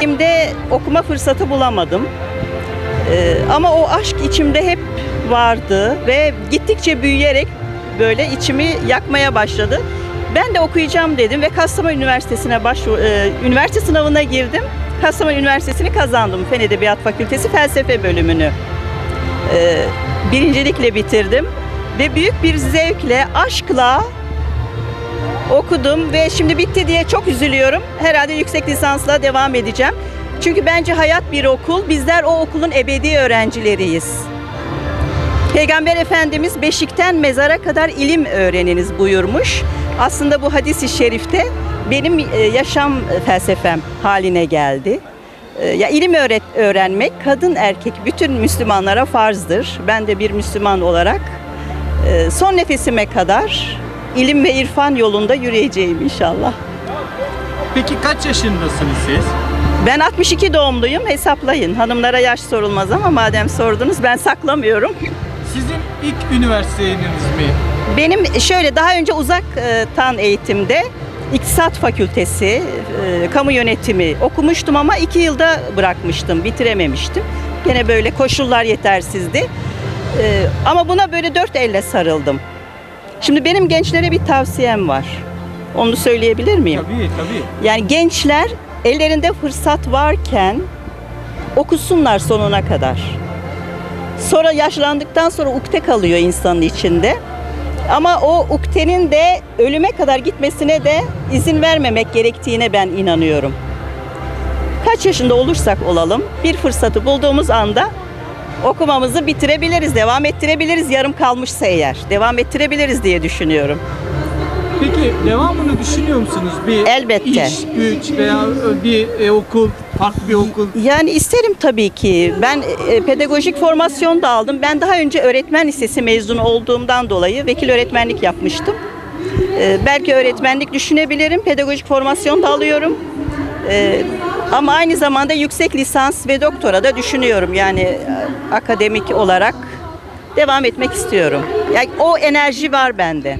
Şimdi okuma fırsatı bulamadım. Ee, ama o aşk içimde hep vardı ve gittikçe büyüyerek böyle içimi yakmaya başladı. Ben de okuyacağım dedim ve Kastamonu Üniversitesi'ne başvur, e, üniversite sınavına girdim. Kastamonu Üniversitesi'ni kazandım. Fen Edebiyat Fakültesi Felsefe bölümünü. Ee, birincilikle bitirdim ve büyük bir zevkle, aşkla okudum ve şimdi bitti diye çok üzülüyorum. Herhalde yüksek lisansla devam edeceğim. Çünkü bence hayat bir okul. Bizler o okulun ebedi öğrencileriyiz. Peygamber Efendimiz beşikten mezara kadar ilim öğreniniz buyurmuş. Aslında bu hadis-i şerifte benim e, yaşam felsefem haline geldi. E, Ya ilim öğret öğrenmek kadın erkek bütün Müslümanlara farzdır. Ben de bir Müslüman olarak e, son nefesime kadar ilim ve irfan yolunda yürüyeceğim inşallah. Peki kaç yaşındasınız siz? Ben 62 doğumluyum hesaplayın. Hanımlara yaş sorulmaz ama madem sordunuz ben saklamıyorum. Sizin ilk üniversiteniz mi? Benim şöyle daha önce uzaktan eğitimde İktisat Fakültesi, e, kamu yönetimi okumuştum ama iki yılda bırakmıştım, bitirememiştim. Gene böyle koşullar yetersizdi. E, Ama buna böyle dört elle sarıldım. Şimdi benim gençlere bir tavsiyem var. Onu söyleyebilir miyim? Tabii tabii. Yani gençler ellerinde fırsat varken okusunlar sonuna kadar. Sonra yaşlandıktan sonra ukde kalıyor insanın içinde. Ama o uktenin de ölüme kadar gitmesine de izin vermemek gerektiğine ben inanıyorum. Kaç yaşında olursak olalım bir fırsatı bulduğumuz anda okumamızı bitirebiliriz, devam ettirebiliriz yarım kalmışsa eğer. Devam ettirebiliriz diye düşünüyorum. Peki devamını düşünüyor musunuz? Bir Elbette. iş, güç veya bir e, okul, farklı bir okul. Yani isterim tabii ki. Ben e, pedagojik formasyon da aldım. Ben daha önce öğretmen lisesi mezunu olduğumdan dolayı vekil öğretmenlik yapmıştım. E, belki öğretmenlik düşünebilirim. Pedagojik formasyon da alıyorum. E, ama aynı zamanda yüksek lisans ve doktora da düşünüyorum. Yani e, akademik olarak devam etmek istiyorum. Yani o enerji var bende.